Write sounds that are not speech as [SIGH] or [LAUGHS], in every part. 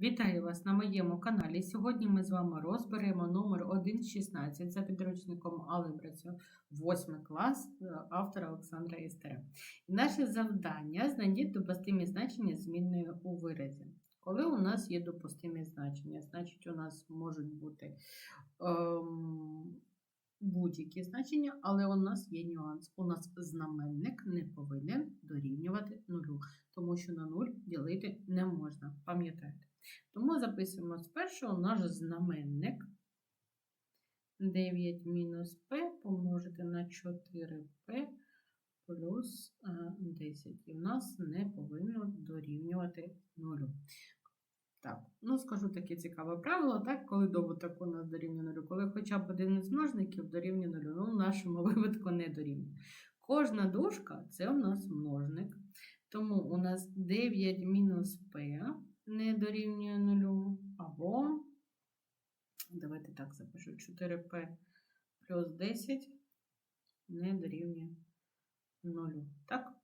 Вітаю вас на моєму каналі. Сьогодні ми з вами розберемо номер 1.16 за підручником Алебрацю 8 клас е, автора Олександра Істера. Наше завдання знайдіть допустимі значення змінної у виразі. Коли у нас є допустимі значення, значить у нас можуть бути ем, будь-які значення, але у нас є нюанс. У нас знаменник не повинен дорівнювати нулю, тому що на нуль ділити не можна. Пам'ятаєте? Тому записуємо спершу наш знаменник 9 мінус p помножити на 4p плюс е, 10. І в нас не повинно дорівнювати 0. Так, ну скажу таке цікаве правило, так, коли добуток у нас дорівнює 0, коли хоча б один із множників дорівнює 0, ну в нашому [LAUGHS] випадку не дорівнює. Кожна дужка це у нас множник. Тому у нас 9 мінус p не дорівнює 0, або, давайте так запишу, 4p плюс 10 не дорівнює 0. Так?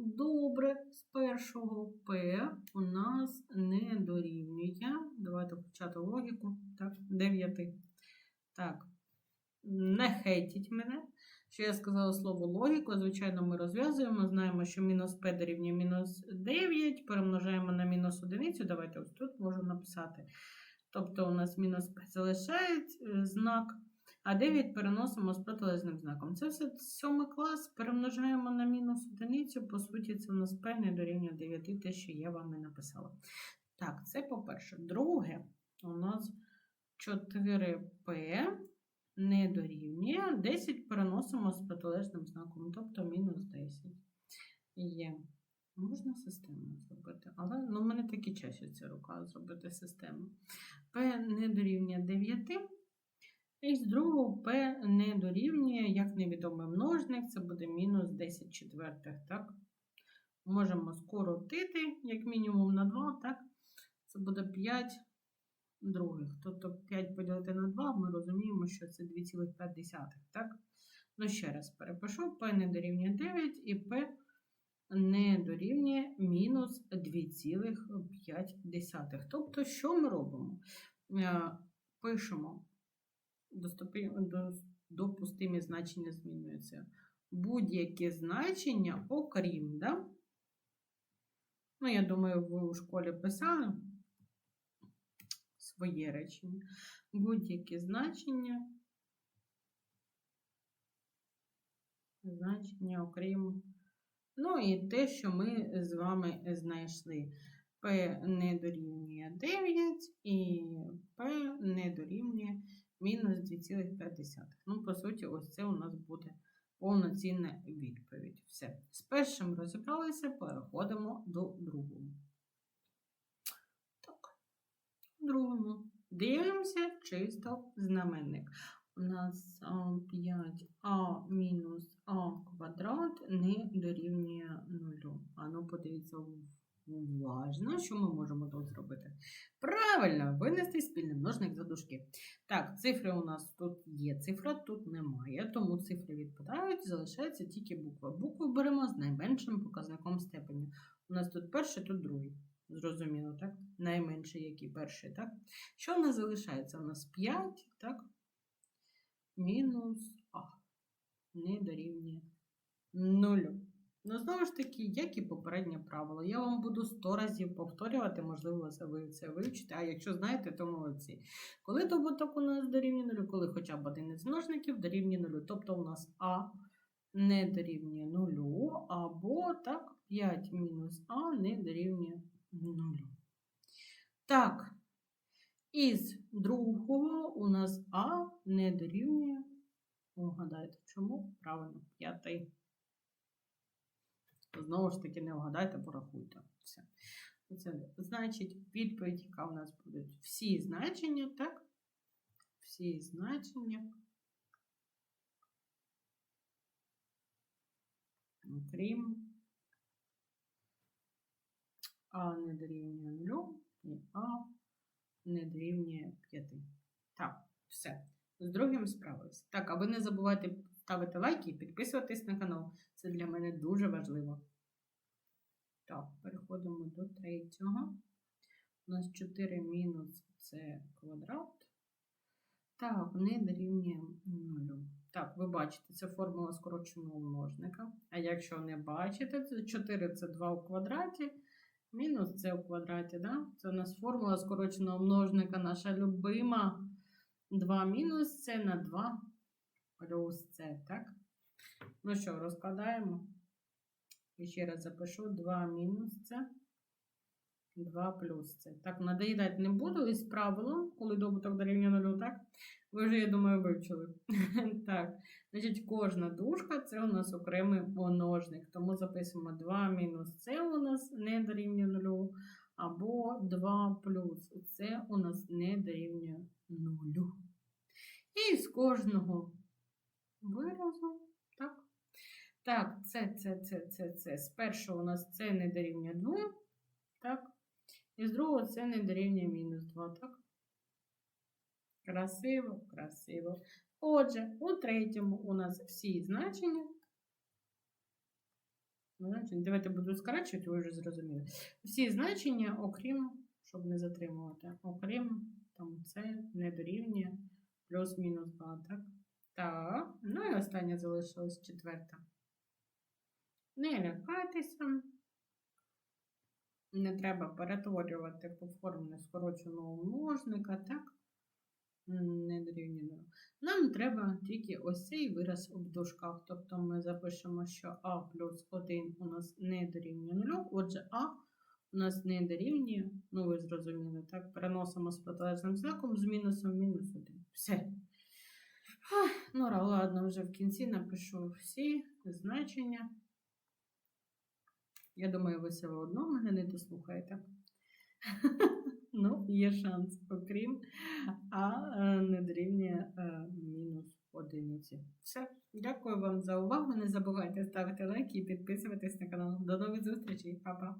Добре, з першого P у нас не дорівнює. Давайте почати логіку. Так, 9. Так, не хейтіть мене. Що я сказала слово логіку, звичайно, ми розв'язуємо. Знаємо, що мінус p дорівнює мінус 9, перемножаємо на мінус 1. Давайте ось тут можу написати. Тобто у нас мінус p залишає е, знак, а 9 переносимо з протилежним знаком. Це все сьомий клас, перемножаємо на мінус 1. По суті, це у нас не дорівнює 9, те, що я вам і написала. Так, це по-перше. Друге, у нас 4p не дорівнює. 10 переносимо з протилежним знаком, тобто мінус 10. Є. Можна систему зробити, але ну, в мене такі часяться рука зробити систему. P не дорівнює 9. І з другого P не дорівнює, як невідомий множник, це буде мінус 10 четвертих. так? Можемо скоротити, як мінімум, на 2, так? Це буде 5 других. Тобто 5 поділити на 2, ми розуміємо, що це 2,5. Так? Ну, ще раз перепишу: P не дорівнює 9 і P не дорівнює мінус 2,5. Тобто, що ми робимо? Е, пишемо допустимі значення змінюються. Будь-які значення, окрім, да? ну, я думаю, ви у школі писали своє речення. Будь-які значення, значення окрім. Ну і те, що ми з вами знайшли. P не дорівнює 9 і P не дорівнює мінус 2,5. Ну, по суті, ось це у нас буде повноцінна відповідь. Все. З першим розібралися, переходимо до другого. другому. Дивимося чисто знаменник. У нас 5а мінус а квадрат не дорівнює 0. А ну, подивіться уважно, що ми можемо тут зробити. Правильно, винести спільний множник за дужки. Так, цифри у нас тут є, цифра тут немає, тому цифри відпадають, залишається тільки буква. Букву беремо з найменшим показником степені. У нас тут перший, тут другий. Зрозуміло, так? Найменший, який перший, так? Що в нас залишається? У нас 5, так? Мінус А. Не дорівнює 0. Ну, знову ж таки, як і попереднє правило. Я вам буду 100 разів повторювати, можливо, ви це вивчите, а якщо знаєте, то молодці. Коли добуток у нас дорівнює 0, коли хоча б один із множників дорівнює 0, тобто у нас А не дорівнює 0, або так, 5 мінус А не дорівнює 0. Так, із другого у нас А не дорівнює. Угадайте, чому? Правильно, п'ятий. Знову ж таки, не вгадайте, порахуйте. Все. Це значить відповідь, яка у нас буде всі значення, так? Всі значення. Крім а не дорівнює 0 і А не дорівнює 5. Так, все. З другим справилися. Так, а ви не забувайте ставити лайки і підписуватись на канал. Це для мене дуже важливо. Так, переходимо до третього. У нас 4 мінус це квадрат. Так, не дорівнює 0. Так, ви бачите, це формула скороченого множника. А якщо не бачите, то 4 це 2 у квадраті, мінус це у квадраті. Да? Це у нас формула скороченого множника, наша любима. 2 мінус це на 2 плюс це, так? Ну що, розкладаємо. І ще раз запишу 2 мінус це. 2 плюс це. Так, надоїдати не буду із правилом, коли добуток дорівнює нулю, так? Ви вже, я думаю, вивчили. [LAUGHS] так, значить, кожна дужка це у нас окремий множник. Тому записуємо 2 мінус це у нас не дорівнює нулю, або 2 плюс це у нас не дорівнює нулю. І з кожного виразу, так? Так, це, це, це, це, це. З першого у нас це не дорівнює 2, так? І з другого це не дорівнює мінус 2, так? Красиво, красиво. Отже, у третьому у нас всі значення. Давайте буду скорачувати, ви вже зрозуміли. Всі значення, окрім, щоб не затримувати, окрім там це не дорівнює плюс-мінус 2, так? Так, ну і останнє залишилось четверта. Не лякайтеся. Не треба перетворювати по формулі скороченого множника, так? Не дорівнює нулю. Нам треба тільки ось цей вираз в дужках. Тобто ми запишемо, що а плюс 1 у нас не дорівнює нулю. Отже, а у нас не дорівнює, ну ви зрозуміли, так? Переносимо з протилежним знаком з мінусом мінус 1. Все. Ну, ладно, вже в кінці напишу всі значення. Я думаю, ви все одно мене не дослухаєте. [LAUGHS] Ну, є шанс, окрім А е, не дорівнює е, мінус одиниці. Все, дякую вам за увагу. Не забувайте ставити лайки і підписуватись на канал. До нових зустрічей, Па-па!